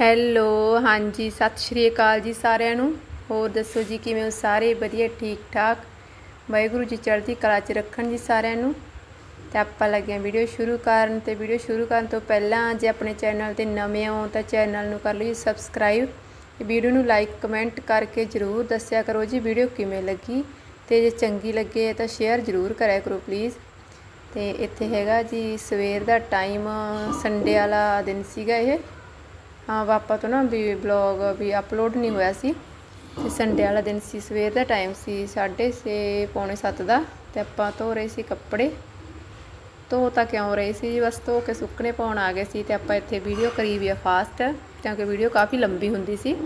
Hello, ਹਾਂਜੀ, ਸਤਿ ਸ਼੍ਰੀ ਅਕਾਲ ਜੀ ਸਾਰਿਆਂ ਨੂੰ। ਹੋਰ ਦੱਸੋ ਜੀ, ਕਿਵੇਂ ਹੋ ਸਾਰੇ? ਵਧੀਆ ਠੀਕ ਠਾਕ ਵਾਹਿਗੁਰੂ ਜੀ ਚੜ੍ਹਦੀ ਕਲਾ 'ਚ ਰੱਖਣ ਜੀ ਸਾਰਿਆਂ ਨੂੰ। ਤੇ ਆਪਾਂ ਲੱਗਿਆ ਵੀਡੀਓ ਸ਼ੁਰੂ ਕਰਨ ਤੇ ਵੀਡੀਓ ਸ਼ੁਰੂ ਕਰਨ ਤੋਂ ਪਹਿਲਾਂ ਜੇ ਆਪਣੇ ਚੈਨਲ ਤੇ ਨਵੇਂ ਹੋ ਤਾਂ ਚੈਨਲ ਨੂੰ ਕਰ ਲਓ ਜੀ ਸਬਸਕ੍ਰਾਈਬ। ਤੇ ਵੀਡੀਓ ਨੂੰ ਲਾਈਕ, ਕਮੈਂਟ ਕਰਕੇ ਜਰੂਰ ਦੱਸਿਆ ਕਰੋ ਜੀ ਵੀਡੀਓ ਕਿਵੇਂ ਲੱਗੀ। ਤੇ ਜੇ ਚੰਗੀ ਲੱਗੇ ਤਾਂ ਸ਼ੇਅਰ ਜਰੂਰ ਕਰਿਆ ਕਰੋ ਪਲੀਜ਼। ਤੇ ਇੱਥੇ ਹੈਗਾ ਜੀ ਸਵੇਰ ਦਾ ਟਾਈਮ, ਸੰਡੇ ਵਾਲਾ ਦਿਨ ਸੀਗਾ ਇਹ। ਹਾਂ ਵਾਪਾ ਤੋਂ ਨਾ ਵੀ ਬਲੌਗ ਵੀ ਅਪਲੋਡ ਨਹੀਂ ਹੋਇਆ ਸੀ। ਤੇ ਸੰਡੇ ਵਾਲਾ ਦਿਨ ਸੀ, ਸਵੇਰ ਦਾ ਟਾਈਮ ਸੀ 6:30 ਪੌਣੇ 7 ਦਾ। ਤੇ ਆਪਾਂ ਧੋ ਰਹੇ ਸੀ ਕੱਪੜੇ। ਧੋ ਤਾਂ ਕਿਉਂ ਰਹੇ ਸੀ ਜੀ? ਬਸ ਧੋ ਕੇ ਸੁੱਕਣੇ ਪਾਉਣ ਆ ਗਏ ਸੀ ਤੇ ਆਪਾਂ ਇੱਥੇ ਵੀਡੀਓ ਕਰੀ ਵੀ ਆ ਫਾਸਟ ਕਿਉਂਕਿ ਵੀਡੀਓ ਕਾਫੀ ਲੰਬੀ ਹੁੰਦੀ ਸੀ।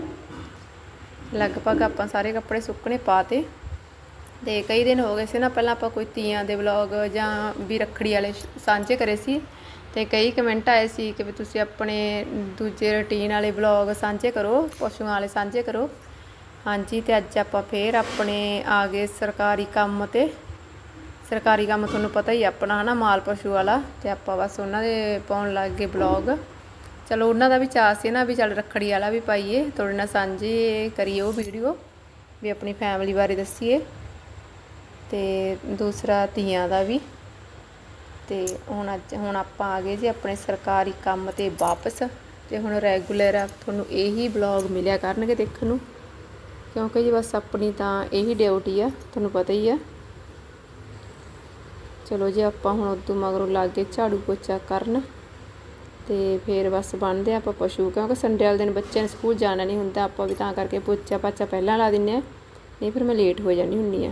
ਲਗਭਗ ਆਪਾਂ ਸਾਰੇ ਕੱਪੜੇ ਸੁੱਕਣੇ ਪਾਤੇ। ਤੇ ਕਈ ਦਿਨ ਹੋ ਗਏ ਸੀ ਨਾ, ਪਹਿਲਾਂ ਆਪਾਂ ਕੋਈ ਤੀਆਂ ਦੇ ਵਲੌਗ ਜਾਂ ਵੀ ਰੱਖੜੀ ਵਾਲੇ ਸਾਂਝੇ ਕਰੇ ਸੀ। ਤੇ ਕਈ ਕਮੈਂਟ ਆਏ ਸੀ ਕਿ ਵੀ ਤੁਸੀਂ ਆਪਣੇ ਦੂਜੇ ਰੁਟੀਨ ਵਾਲੇ ਵਲੌਗ ਸਾਂਝੇ ਕਰੋ, ਪਸ਼ੂਆਂ ਵਾਲੇ ਸਾਂਝੇ ਕਰੋ। ਹਾਂਜੀ, ਤੇ ਅੱਜ ਆਪਾਂ ਫੇਰ ਆਪਣੇ ਆ ਗਏ ਸਰਕਾਰੀ ਕੰਮ ਤੇ। ਸਰਕਾਰੀ ਕੰਮ ਤੁਹਾਨੂੰ ਪਤਾ ਹੀ ਆ, ਆਪਣਾ ਹਨਾ, ਮਾਲ ਪਸ਼ੂ ਵਾਲਾ। ਤੇ ਆਪਾਂ ਬਸ ਉਹਨਾਂ ਦੇ ਪਾਉਣ ਲੱਗ ਗਏ ਵਲੌਗ ਚਲੋ, ਉਹਨਾਂ ਦਾ ਵੀ ਚਾਅ ਸੀ ਨਾ ਵੀ ਚੱਲ ਰੱਖੜੀ ਵਾਲਾ ਵੀ ਪਾਈਏ, ਤੁਹਾਡੇ ਨਾਲ ਸਾਂਝੇ ਕਰੀਏ ਉਹ ਵੀਡੀਓ ਵੀ ਆਪਣੀ ਫੈਮਿਲੀ ਬਾਰੇ ਦੱਸੀਏ। ਤੇ ਦੂਸਰਾ ਧੀਆਂ ਦਾ ਵੀ। ਤੇ ਹੁਣ ਅੱਜ, ਹੁਣ ਆਪਾਂ ਆ ਗਏ ਜੀ ਆਪਣੇ ਸਰਕਾਰੀ ਕੰਮ ਤੇ ਵਾਪਸ। ਤੇ ਹੁਣ ਰੈਗੂਲਰ ਆ, ਤੁਹਾਨੂੰ ਇਹੀ ਵਲੌਗ ਮਿਲਿਆ ਕਰਨਗੇ ਦੇਖਣ ਨੂੰ। ਕਿਉਂਕਿ ਜੀ ਬਸ ਆਪਣੀ ਤਾਂ ਇਹੀ ਡਿਊਟੀ ਆ, ਤੁਹਾਨੂੰ ਪਤਾ ਹੀ ਆ। ਚਲੋ ਜੀ, ਆਪਾਂ ਹੁਣ ਉਦੋਂ ਮਗਰੋਂ ਲੱਗ ਗਏ ਝਾੜੂ ਪੋਚਾ ਕਰਨ। ਤੇ ਫਿਰ ਬਸ ਬੰਨਦੇ ਆਪਾਂ ਪਸ਼ੂ, ਕਿਉਂਕਿ ਸੰਡੇ ਵਾਲੇ ਦਿਨ ਬੱਚਿਆਂ ਨੇ ਸਕੂਲ ਜਾਣਾ ਨਹੀਂ ਹੁੰਦਾ, ਆਪਾਂ ਵੀ ਤਾਂ ਕਰਕੇ ਪੋਚਾ ਪਾਚਾ ਪਹਿਲਾਂ ਲਾ ਦਿੰਨੇ ਆ। ਨਹੀਂ, ਫਿਰ ਮੈਂ ਲੇਟ ਹੋ ਜਾਣੀ ਹੁੰਨੀ ਆ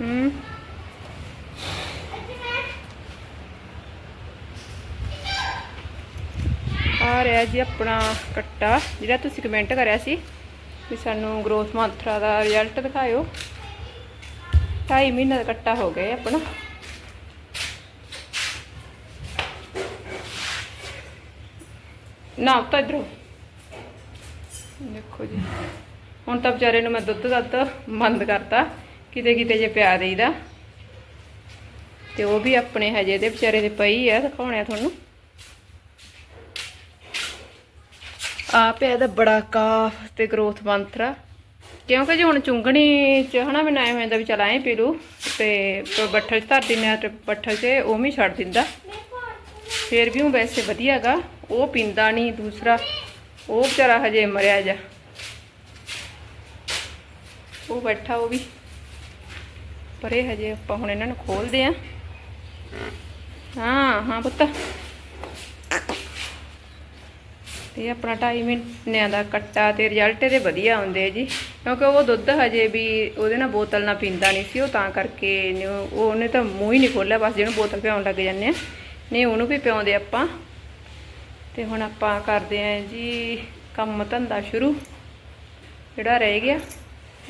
ਹੂੰ ਆ ਰਿਹਾ ਜੀ, ਆਪਣਾ ਕੱਟਾ, ਜਿਹੜਾ ਤੁਸੀਂ ਕਮੈਂਟ ਕਰਿਆ ਸੀ ਵੀ ਸਾਨੂੰ ਗਰੋਥ ਮੰਥਰਾ ਦਾ ਰਿਜ਼ਲਟ ਦਿਖਾਇਓ। 2.5 ਮਹੀਨੇ ਦਾ ਕੱਟਾ ਹੋ ਗਿਆ ਆਪਣਾ। ਨਾ ਤਾਂ ਇਧਰੋਂ। ਦੇਖੋ ਜੀ। ਹੁਣ ਤਾਂ ਵਿਚਾਰੇ ਨੂੰ ਮੈਂ ਦੁੱਧ ਦੱਧ ਬੰਦ ਕਰਤਾ, ਕਿਤੇ ਕਿਤੇ ਜੇ ਪਿਆ ਦੇਈਦਾ। ਤੇ ਉਹ ਵੀ ਆਪਣੇ ਹਜੇ ਦੇ ਵਿਚਾਰੇ ਦੇ ਪਈ ਆ, ਦਿਖਾਉਣੇ ਆ ਤੁਹਾਨੂੰ। ਆ ਪਿਆ ਦਾ ਬੜਾ ਕਾਫ ਤੇ ਗਰੋਥ ਮੰਤਰਾ। ਕਿਉਂਕਿ ਜੇ ਹੁਣ ਚੁੰਗਣੀ ਚ ਹਨਾ ਮੈਨੂੰ ਐ ਹੁੰਦਾ ਵੀ ਚਲ ਐਂ ਪੀ ਲੂ ਤੇ ਬੱਠਲ 'ਚ ਧਰ ਦਿੰਨੇ ਆ ਤੇ ਬੱਠਲ 'ਚ ਉਹ ਵੀ ਛੱਡ ਦਿੰਦਾ। ਫੇਰ ਵੀ ਉਹ ਵੈਸੇ ਵਧੀਆਗਾ ਉਹ ਪੀਂਦਾ ਨਹੀਂ ਦੂਸਰਾ, ਉਹ ਵਿਚਾਰਾ ਹਜੇ ਮਰਿਆ ਜਾ। ਉਹ ਬੈਠਾ ਉਹ ਵੀ। ਪਰੇ ਹਜੇ ਆਪਾਂ ਹੁਣ ਇਹਨਾਂ ਨੂੰ ਖੋਲਦੇ ਆ ਹਾਂ ਹਾਂ ਪੁੱਤ। ਇਹ ਆਪਣਾ 2.5 ਮਹੀਨਿਆਂ ਦਾ ਕੱਟਾ ਤੇ ਰਿਜ਼ਲਟ ਇਹਦੇ ਵਧੀਆ ਆਉਂਦੇ ਆ ਜੀ। ਕਿਉਂਕਿ ਉਹ ਦੁੱਧ ਹਜੇ ਵੀ ਉਹਦੇ ਨਾਲ ਬੋਤਲ ਨਾਲ ਪੀਂਦਾ ਨਹੀਂ ਸੀ, ਉਹ ਤਾਂ ਕਰਕੇ ਉਹਨੇ ਤਾਂ ਮੂੰਹ ਹੀ ਨਹੀਂ ਖੋਲਿਆ ਬਸ ਜਿਹਨੂੰ ਬੋਤਲ ਪਿਆਉਣ ਲੱਗ ਜਾਂਦੇ ਆ। ਨਹੀਂ, ਉਹਨੂੰ ਵੀ ਪਿਆਉਂਦੇ ਆਪਾਂ। ਤੇ ਹੁਣ ਆਪਾਂ ਕਰਦੇ ਆਂ ਜੀ ਕੰਮ ਧੰਦਾ ਸ਼ੁਰੂ। ਜਿਹੜਾ ਰਹਿ ਗਿਆ,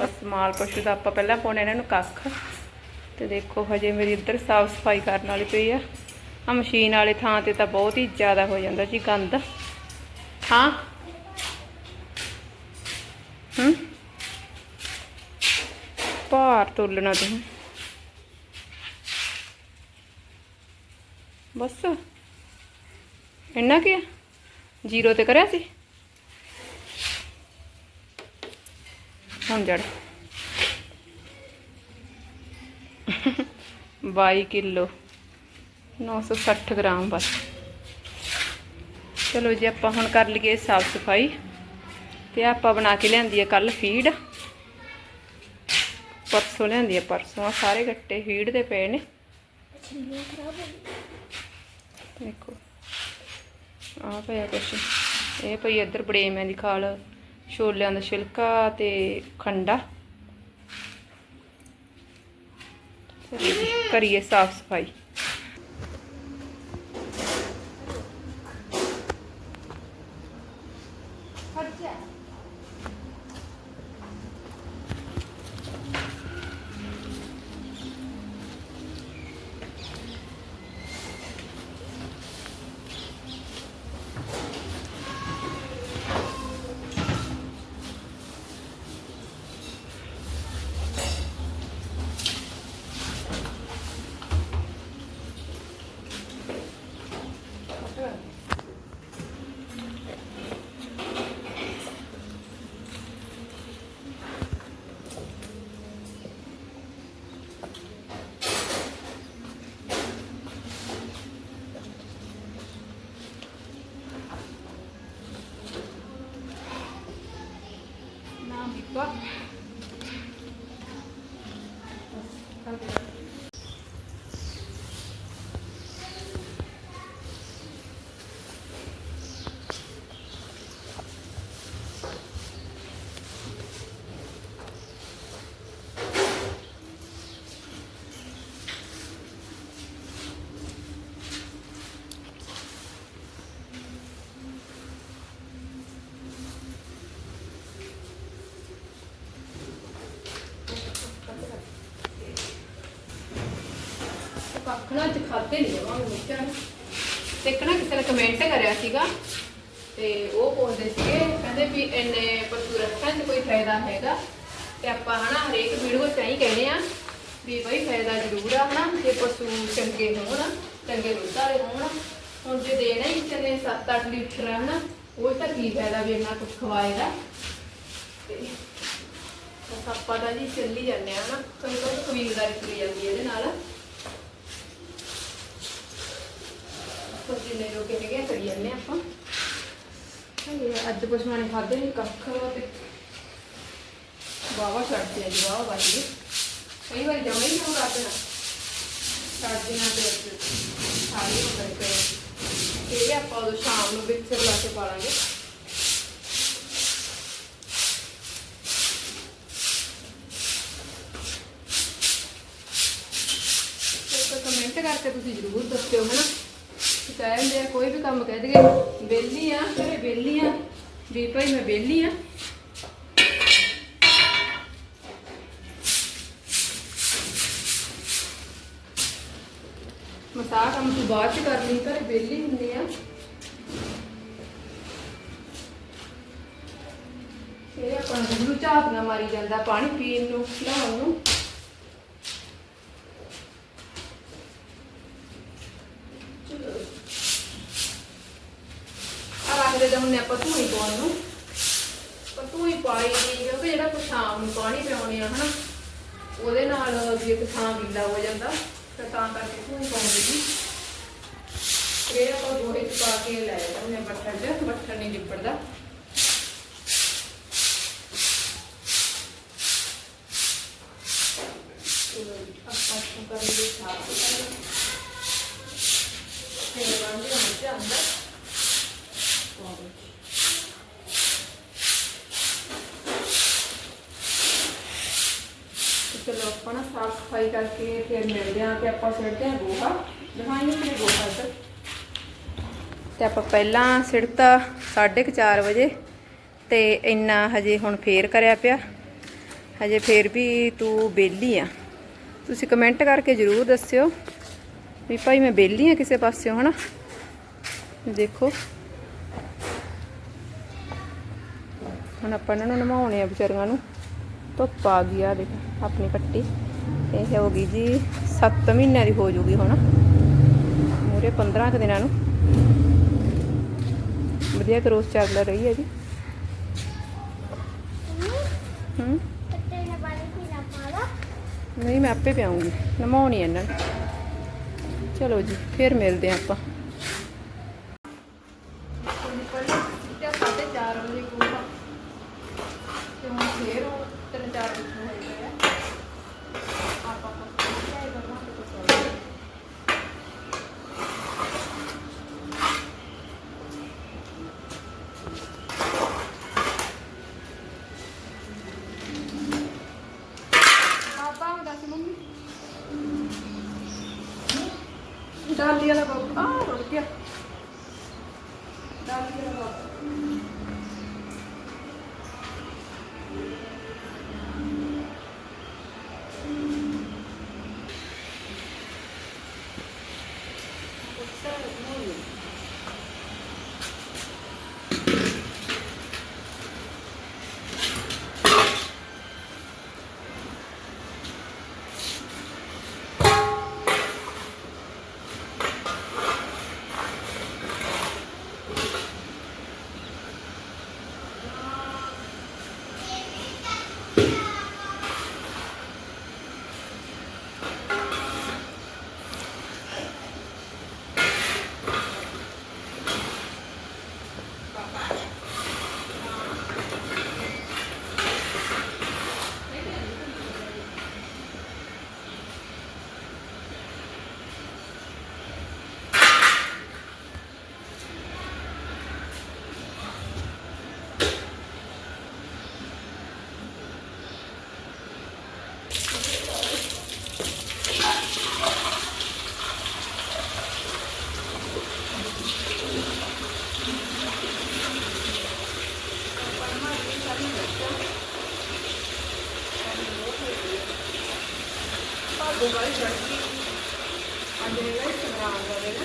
ਬਸ ਮਾਲ ਪਸ਼ੂ ਦਾ ਆਪਾਂ ਪਹਿਲਾਂ ਪਾਉਣਾ ਇਹਨਾਂ ਨੂੰ ਕੱਖ। ਤੇ ਦੇਖੋ ਹਜੇ ਮੇਰੀ ਇੱਧਰ ਸਾਫ਼ ਸਫ਼ਾਈ ਕਰਨ ਵਾਲੀ ਪਈ ਆ। ਆ ਮਸ਼ੀਨ ਵਾਲੇ ਥਾਂ ਤੇ ਤਾਂ ਬਹੁਤ ਹੀ ਜ਼ਿਆਦਾ ਹੋ ਜਾਂਦਾ ਜੀ ਗੰਦ। ਹਾਂ। ਹੂੰ। ਭਾਰ ਤੋਲਣਾ ਤੂੰ। ਬਸ। ਇੰਨਾ ਕੀ ਜ਼ੀਰੋ ਤੇ ਕਰਿਆ ਸੀ? ਹੁਣ ਜੜ। 22 ਕਿਲੋ। 960 ਗ੍ਰਾਮ ਬਸ। ਚਲੋ ਜੀ ਆਪਾਂ ਹੁਣ ਕਰ ਲਈਏ ਸਾਫ਼ ਸਫ਼ਾਈ ਤੇ ਆਪਾਂ ਬਣਾ ਕੇ ਲਿਆਂਦੀ ਹੈ ਕੱਲ ਫੀਡ। ਪਰਸੋਂ ਲਿਆਂਦੀ ਹੈ ਪਰਸੋਂ ਸਾਰੇ ਗੱਟੇ ਫੀਡ ਦੇ ਪਏ ਨੇ। ਦੇਖੋ ਆ ਪਿਆ ਕੁਛ। ਇਹ ਪਈ ਇੱਧਰ ਬੜੇਮਿਆਂ ਦੀ ਖਾਲ ਛੋਲਿਆਂ ਦਾ ਛਿਲਕਾ ਤੇ ਖੰਡਾ। ਕਰੀਏ ਸਾਫ਼ ਸਫ਼ਾਈ। ਆਖਣਾ ਅੱਜ ਖਾਦੇ ਨਹੀਂ ਜਮਾਂ ਮਿਰਚਾਂ ਤੇ ਇੱਕ ਨਾ ਕਿਸੇ ਨੇ ਕਮੈਂਟ ਕਰਿਆ ਸੀਗਾ, ਤੇ ਉਹ ਬੋਲਦੇ ਸੀਗੇ, ਕਹਿੰਦੇ ਵੀ ਇੰਨੇ ਪਸ਼ੂ ਰੱਖਣ 'ਚ ਕੋਈ ਫਾਇਦਾ ਹੈਗਾ। ਤੇ ਆਪਾਂ ਹਨਾ ਹਰੇਕ ਵੀਡੀਓ 'ਚ ਹੀ ਕਹਿੰਦੇ ਆ ਵੀ ਬਈ ਫਾਇਦਾ ਜ਼ਰੂਰ ਆ ਹਨਾ, ਜੇ ਪਸ਼ੂ ਚੰਗੇ ਹੋਣ, ਚੰਗੇ ਦੁੱਧ ਵਾਲੇ ਹੋਣ। ਹੁਣ ਜੇ ਦੇਣਾ ਹੀ ਕਿਸੇ ਨੇ 7-8 ਲੀਟਰ ਹਨਾ, ਉਹ 'ਚ ਤਾਂ ਕੀ ਫਾਇਦਾ ਵੀ ਇੰਨਾ ਕੁਝ ਖਵਾਏਗਾ। ਤੇ ਬਸ ਆਪਾਂ ਤਾਂ ਜੀ ਚੱਲੀ ਜਾਂਦੇ ਆ ਨਾ ਤੁਹਾਨੂੰ ਕੋਈ ਕਬੀਲਦਾਰੀ ਤੁਰੀ ਜਾਂਦੀ ਹੈ ਇਹਦੇ ਨਾਲ। ਕੁਝ ਜਿੰਨੇ ਜੋ ਕਿ ਹੈਗੇ ਆ, ਕਰੀ ਜਾਂਦੇ ਹਾਂ ਆਪਾਂ। ਹਾਂਜੀ ਅੱਜ ਕੁਛ ਨੇ ਖਾਦੇ ਨਹੀਂ ਕੱਖ ਤੇ ਵਾਵਾ ਛੱਡਦੇ ਆ ਜੀ ਵਾਵਾ ਵੱਜ ਕਈ ਵਾਰੀ ਜਮਾ ਹੀ ਨਾ ਰਾਤ ਛੱਡ ਦੇਣਾ ਤੇ ਸਾਰੇ ਹੋ ਤੇ ਇਹ ਆਪਾਂ ਉਹ ਸ਼ਾਮ ਨੂੰ ਵਿੱਚ ਲਾ ਕੇ ਪਾਲਾਂਗੇ ਇੱਕ ਕਮੈਂਟ ਕਰਕੇ ਤੁਸੀਂ ਜ਼ਰੂਰ ਦੱਸਿਓ ਹਨਾ। ਕਿ ਕਹਿੰਦੇ ਆ, ਕੋਈ ਵੀ ਕੰਮ ਕਹਿ ਦਈਏ, ਵਿਹਲੀ ਆ, ਘਰੇ ਬੇਲੀ ਆ, ਵੀ ਭਾਈ ਮੈਂ ਵਿਹਲੀ ਆ। ਮਸਾ ਕੰਮ ਤੂੰ ਬਾਅਦ ਚ ਕਰ ਲਈ, ਘਰੇ ਬੇਲੀ ਹੁੰਦੀ ਆ। ਇਹ ਆਪਾਂ ਨੂੰ ਗੁਰੂ ਮਾਰੀ ਜਾਂਦਾ, ਪਾਣੀ ਪੀਣ ਨੂੰ, ਨਹਾਉਣ ਨੂੰ ਆ ਰੱਖਦੇ ਤਾਂ ਹੁੰਨੇ ਆਪਾਂ ਧੂਈ ਪਾਉਣ ਨੂੰ ਪਰ ਧੂਈ ਪਾਈ ਦੀ ਕਿਉਂਕਿ ਜਿਹੜਾ ਕੋਈ ਸ਼ਾਮ ਨੂੰ ਪਾਣੀ ਪਿਆਉਣੇ ਆ ਹਨਾ ਉਹਦੇ ਨਾਲ ਵੀ ਇੱਕ ਥਾਂ ਗਿੱਲਾ ਹੋ ਜਾਂਦਾ ਤੇ ਤਾਂ ਕਰਕੇ ਧੂਈ ਪਾਉਂਦੇ ਜੀ ਇਹ ਆਪਾਂ ਗੋਹੇ ਚ ਪਾ ਕੇ ਲੈ ਜਾਂਦੇ ਬੱਠਲ ਚ ਬੱਠਲ ਨਹੀਂ ਲਿਬੜਦਾ ਚਲੋ ਜੀ, ਆਪਾਂ ਨੂੰ ਕਰਾਂਗੇ ਸਾਫ਼ ਫਿਰ ਵਾਂਦੇ ਹਾਂ ਅੰਦਰ ਤੇ ਚਲੋ ਆਪਾਂ ਨਾ ਸਾਫ਼ ਸਫ਼ਾਈ ਕਰਕੇ ਫਿਰ ਮਿਲਦੇ ਹਾਂ ਤੇ ਆਪਾਂ ਸਿੱਟਦੇ ਹਾਂ ਗੋਹਾ ਦਿਖਾਈਏ ਕਿ ਗੋਹਾ ਇੱਧਰ। ਤੇ ਆਪਾਂ ਪਹਿਲਾਂ ਸਿੱਟਤਾ 4:30 ਵਜੇ ਤੇ ਇੰਨਾ ਹਜੇ ਹੁਣ ਫੇਰ ਕਰਿਆ ਪਿਆ। ਹਜੇ ਫੇਰ ਵੀ ਤੂੰ ਬੇਲੀ ਆ। ਤੁਸੀਂ ਕਮੈਂਟ ਕਰਕੇ ਜ਼ਰੂਰ ਦੱਸਿਓ ਵੀ ਭਾਈ ਮੈਂ ਬੇਲੀ ਆ ਕਿਸੇ ਪਾਸਿਓਂ, ਹਨਾ? ਦੇਖੋ। ਹੁਣ ਆਪਾਂ ਇਹਨਾਂ ਨੂੰ ਨਵਾਉਣੇ ਆ ਵਿਚਾਰੀਆਂ ਨੂੰ। ਧੁੱਪ ਆ ਗਈ ਆ, ਦੇਖ, ਆਪਣੀ ਪੱਟੀ। ਇਹ ਹੋ ਗਈ ਜੀ 7 ਮਹੀਨਿਆਂ ਦੀ ਹੋ ਜੂਗੀ ਹੁਣ। ਮੂਰੇ 15 ਕੁ ਦਿਨਾਂ ਨੂੰ। ਵਧੀਆ ਕਰੋਸ ਚੱਲ ਰਹੀ ਹੈ ਜੀ। ਹੂੰ ਕੱਟੇ ਨੇ ਪਾਣੀ ਪੀਣਾ ਪਾਲਾ ਨਹੀਂ ਮੈਂ ਆਪੇ ਪਿਆਉਂਗੀ। ਨਮਾਉਣੀ ਇਹਨਾਂ ਨੂੰ। ਚਲੋ ਜੀ ਫਿਰ ਮਿਲਦੇ ਹਾਂ ਆਪਾਂ। అందుకని చట్నీ అందులో ఇక్కడ అందులో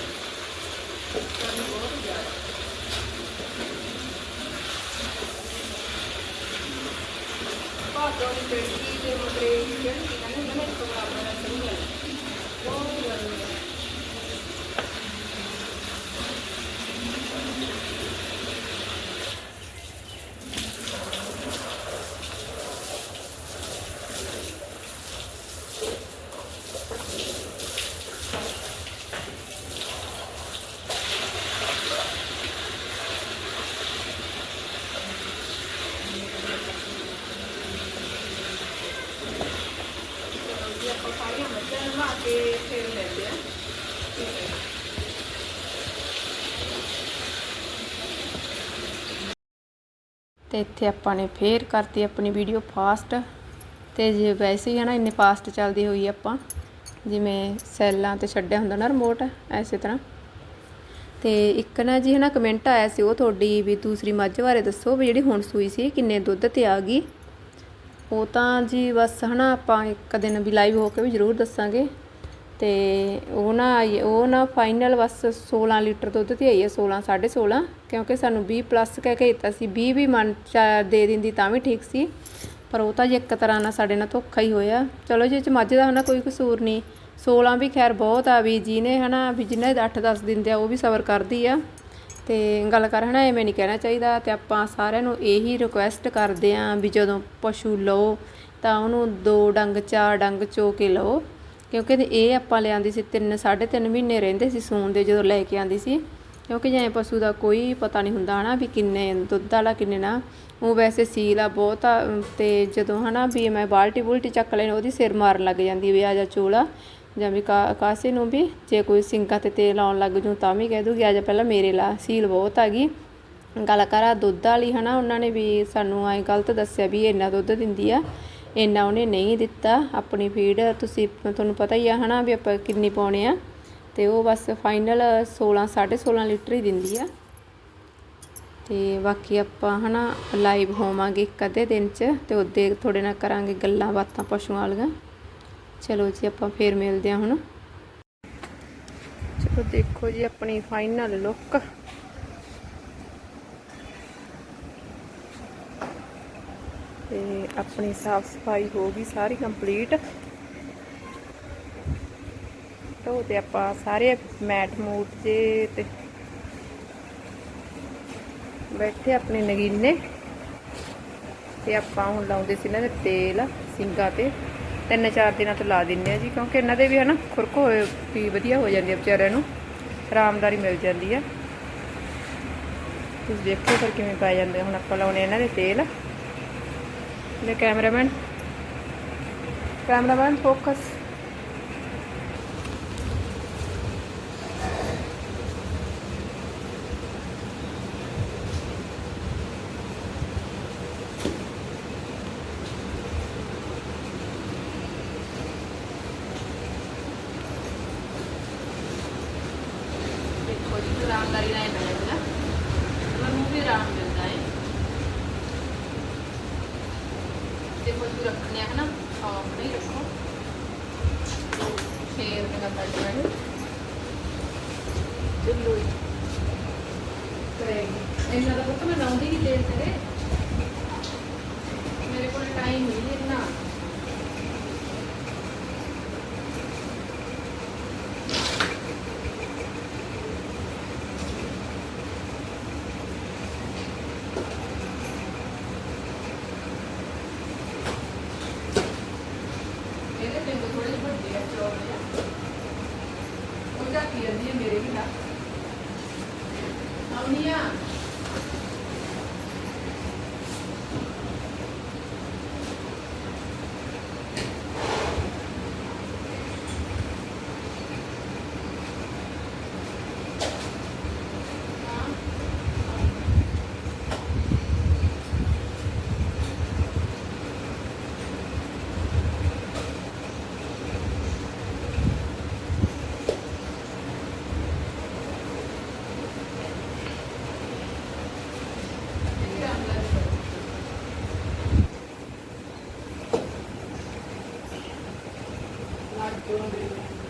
పాత్రలు పెట్టి ఏమో ਤੇ ਇੱਥੇ ਆਪਾਂ ਨੇ ਫੇਰ ਕਰਤੀ ਆਪਣੀ ਵੀਡੀਓ ਫਾਸਟ ਤੇ ਜੇ ਵੈਸੇ ਹੀ ਹੈ ਨਾ ਇੰਨੇ ਫਾਸਟ ਚੱਲਦੀ ਹੋਈ ਆਪਾਂ, ਜਿਵੇਂ ਸੈੱਲਾਂ ਤੇ ਛੱਡਿਆ ਹੁੰਦਾ ਨਾ ਰਿਮੋਟ ਐਸੇ ਤਰ੍ਹਾਂ। ਤੇ ਇੱਕ ਨਾ ਜੀ ਹੈ ਨਾ ਕਮੈਂਟ ਆਇਆ ਸੀ ਉਹ ਤੁਹਾਡੀ ਵੀ ਦੂਸਰੀ ਮੱਝ ਬਾਰੇ ਦੱਸੋ ਵੀ ਜਿਹੜੀ ਹੁਣ ਸੂਈ ਸੀ, ਕਿੰਨੇ ਦੁੱਧ ਤੇ ਆ ਗਈ। ਉਹ ਤਾਂ ਜੀ ਬਸ ਹਨਾ ਆਪਾਂ ਇੱਕ ਦਿਨ ਵੀ ਲਾਈਵ ਹੋ ਕੇ ਵੀ ਜ਼ਰੂਰ ਦੱਸਾਂਗੇ। ਤੇ ਉਹ ਨਾ ਆਈ- ਉਹ ਨਾ ਫਾਈਨਲ ਬਸ 16 ਲੀਟਰ ਦੁੱਧ ਤੇ ਆਈ ਹੈ 16 16.5 ਕਿਉਂਕਿ ਸਾਨੂੰ 20 ਪਲੱਸ ਕਹਿ ਕੇ ਦਿੱਤਾ ਸੀ। 20 ਵੀ ਮਨ ਚ ਦੇ ਦਿੰਦੀ ਤਾਂ ਵੀ ਠੀਕ ਸੀ। ਪਰ ਉਹ ਤਾਂ ਜੀ ਇੱਕ ਤਰ੍ਹਾਂ ਨਾਲ ਸਾਡੇ ਨਾਲ ਧੋਖਾ ਹੀ ਹੋਇਆ। ਚਲੋ ਜੀ ਚ ਮੱਝ ਦਾ ਹਨਾ ਕੋਈ ਕਸੂਰ ਨਹੀਂ। 16 ਵੀ ਖੈਰ ਬਹੁਤ ਆ ਵੀ ਜਿਹਨੇ ਹਨਾ ਵੀ ਜਿਹਨੇ 8-10 ਦਿਨ ਦੇ ਆ, ਉਹ ਵੀ ਸਬਰ ਕਰਦੀ ਆ। ਤੇ ਗੱਲ ਕਰ ਹਨਾ, ਐਵੇਂ ਨਹੀਂ ਕਹਿਣਾ ਚਾਹੀਦਾ। ਤੇ ਆਪਾਂ ਸਾਰਿਆਂ ਨੂੰ ਇਹੀ ਰਿਕੁਐਸਟ ਕਰਦੇ ਆਂ ਵੀ ਜਦੋਂ ਪਸ਼ੂ ਲਓ ਤਾਂ ਉਹਨੂੰ ਦੋ ਡੰਗ, ਚਾਰ ਡੰਗ ਚੋ ਕੇ ਲਓ। ਕਿਉਂਕਿ ਇਹ ਆਪਾਂ ਲਿਆਂਦੀ ਸੀ 3 3.5 ਮਹੀਨੇ ਰਹਿੰਦੇ ਸੀ ਸੂਣ ਦੇ ਜਦੋਂ ਲੈ ਕੇ ਆਂਦੀ ਸੀ। ਕਿਉਂਕਿ ਜਿਵੇਂ ਪਸ਼ੂ ਦਾ ਕੋਈ ਪਤਾ ਨਹੀਂ ਹੁੰਦਾ ਹਨਾ ਵੀ ਕਿੰਨੇ ਦੁੱਧ ਵਾਲਾ ਕਿੰਨੇ ਨਾ ਉਹ ਵੈਸੇ ਸੀਲ ਆ ਬਹੁਤ ਆ ਅਮ, ਤੇ ਜਦੋਂ ਹਨਾ ਵੀ ਮੈਂ ਬਾਲਟੀ ਬੁਲਟੀ ਚੱਕ ਲੈਣ ਉਹਦੀ ਸਿਰ ਮਾਰਨ ਲੱਗ ਜਾਂਦੀ ਵੀ ਆ ਜਾ ਚੋਲਾ ਜਾਂ ਵੀ ਕਾ- ਕਾਸੇ ਨੂੰ ਵੀ ਜੇ ਕੋਈ ਸਿੰਕਾਂ ਤੇ ਤੇਲ ਆਉਣ ਲੱਗ ਜੂ ਤਾਂ ਵੀ ਕਹਿ ਦੂਗੀ ਆ ਜਾ ਪਹਿਲਾਂ ਮੇਰੇ ਲਾ ਸੀਲ ਬਹੁਤ ਆ ਗਈ। ਗੱਲ ਕਰਾਂ ਦੁੱਧ ਵਾਲੀ ਹਨਾ ਉਹਨਾਂ ਨੇ ਵੀ ਸਾਨੂੰ ਐਂ ਗਲਤ ਦੱਸਿਆ ਵੀ ਇੰਨਾ ਦੁੱਧ ਦਿੰਦੀ ਆ। ਇੰਨਾ ਉਹਨੇ ਨਹੀਂ ਦਿੱਤਾ ਆਪਣੀ ਫੀਡ ਤੁਸੀਂ, ਤੁਹਾਨੂੰ ਪਤਾ ਹੀ ਆ ਹਨਾ ਵੀ ਆਪਾਂ ਕਿੰਨੀ ਪਾਉਣੇ ਆ। ਤੇ ਉਹ ਬਸ ਫਾਈਨਲ 16 16.5 ਲੀਟਰ ਹੀ ਦਿੰਦੀ ਆ। ਤੇ ਬਾਕੀ ਆਪਾਂ ਹਨਾ ਲਾਈਵ ਹੋਵਾਂਗੇ ਇੱਕ ਅੱਧੇ ਦਿਨ ਚ ਤੇ ਉਹਦੇ ਥੋੜੇ ਨਾਲ ਕਰਾਂਗੇ ਗੱਲਾਂ ਬਾਤਾਂ ਪਸ਼ੂਆਂ ਵਾਲੀਆਂ। ਚਲੋ ਜੀ, ਆਪਾਂ ਫੇਰ ਮਿਲਦੇ ਹਾਂ ਹੁਣ। ਚਲੋ ਦੇਖੋ ਜੀ ਆਪਣੀ ਫਾਈਨਲ ਲੁੱਕ ਤੇ ਆਪਣੀ ਸਾਫ਼ ਸਫ਼ਾਈ ਹੋ ਗਈ ਸਾਰੀ ਕੰਪਲੀਟ। ਤੋ ਤੇ ਆਪਾਂ ਸਾਰੇ ਮੈਟ ਮੂਟ ਜੇ ਤੇ ਬੈਠੇ ਆਪਣੇ ਨਗੀਨੇ। ਤੇ ਆਪਾਂ ਹੁਣ ਲਾਉਂਦੇ ਸੀ ਇਹਨਾਂ ਦੇ ਤੇਲ ਸਿੰਗਾ ਤੇ। ਤਿੰਨ ਚਾਰ ਦਿਨਾਂ ਤੋਂ ਲਾ ਦਿੰਨੇ ਆ ਜੀ, ਕਿਉਂਕਿ ਇਹਨਾਂ ਦੇ ਵੀ ਹਨਾ ਖੁਰਕ ਹੋਏ, ਵੀ ਵਧੀਆ ਹੋ ਜਾਂਦੀ ਆ ਵਿਚਾਰਿਆਂ ਨੂੰ। ਆਰਾਮਦਾਰੀ ਮਿਲ ਜਾਂਦੀ ਆ। ਤੁਸੀਂ ਦੇਖੋ ਫਿਰ ਕਿਵੇਂ ਪੈ ਜਾਂਦੇ ਹੁਣ ਆਪਾਂ ਲਾਉਣੇ ਇਹਨਾਂ ਦੇ ਤੇਲ। కెమెరామ్యాన్ కెమెరామ్యాన్ ఫోకస్ ਕਰੇਗੀ ਇਹਨਾਂ ਦਾ ਪੁੱਤ ਮੈਂ ਲਾਉਂਦੀ ਨਹੀਂ ਤੇਲ ਤੇਰੇ ਮੇਰੇ ਕੋਲ ਟਾਈਮ ਨਹੀਂ ਇੰਨਾ। marcando ele.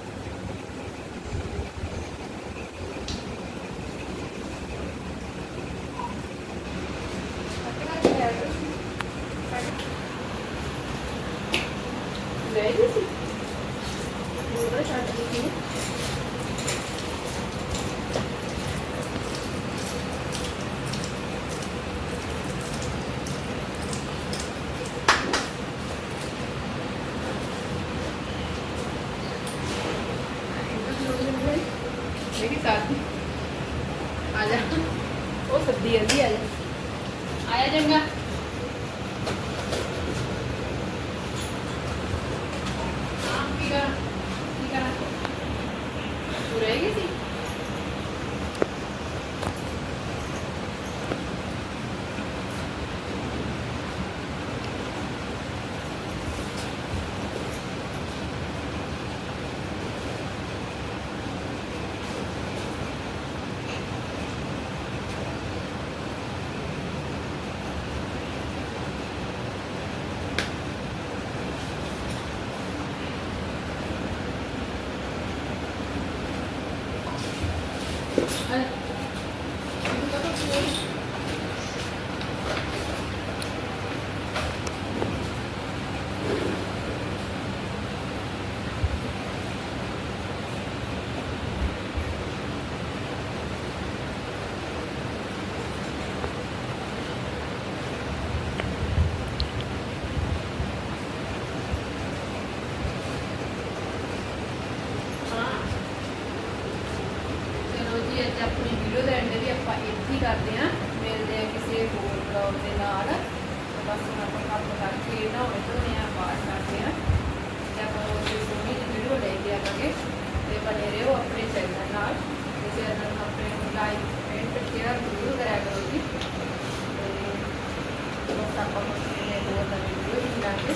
ਮੇਰੀ ਸਾਥੀ ਆ ਜਾ। ਉਹ ਸੱਦੀ ਆਂਦੀ ਆ। ਜਾ ਆਇਆ ਜੰਗਾ ਆਪ ਕੀ ਕਰ ਕੀ ਕਰਾਂ ਤੂੰ ਰਹਿ ਗਈ ਸੀ ਅਰੇ ਤੂੰ ਕਦੋਂ ਸੋਈ ਹਾਂ ਚਲੋ ਜੀ ਅੱਜ ਆਪਣੀ ਵੀਡੀਓ ਦਾ ਐਂਡ ਵੀ ਆਪਾਂ ਇੱਥੇ ਹੀ ਕਰਦੇ ਹਾਂ ਮਿਲਦੇ ਆ ਕਿਸੇ ਹੋਰ ਬਲੌਗ ਦੇ ਨਾਲ। ਬਸ ਹੁਣ ਆਪਾਂ ਕੰਮ ਕਰਕੇ ਨਹਾਉਣੇ ਧੋਣੇ ਆ, ਬਾਹਰ ਕਰਦੇ ਆ। ਤੇ ਕੋਈ ਸੋਹਣੀ ਜਿਹੀ ਵੀਡੀਓ ਲੈ ਕੇ ਆਵਾਂਗੇ। ਤੇ ਬਣੇ ਰਹੋ ਆਪਣੇ ਚੈਨਲ ਨਾਲ। ਤੇ ਚੈਨਲ ਨੂੰ ਆਪਣੇ ਨੂੰ ਲਾਈਕ ਕਮੈਂਟ ਸ਼ੇਅਰ ਜ਼ਰੂਰ ਕਰਿਆ ਕਰੋ ਜੀ। ਤੇ ਬਸ ਆਪਾਂ ਨੂੰ ਹੋਰ ਨਵੀਂ ਵੀਡੀਓ ਮਿਲਾਂਗੇ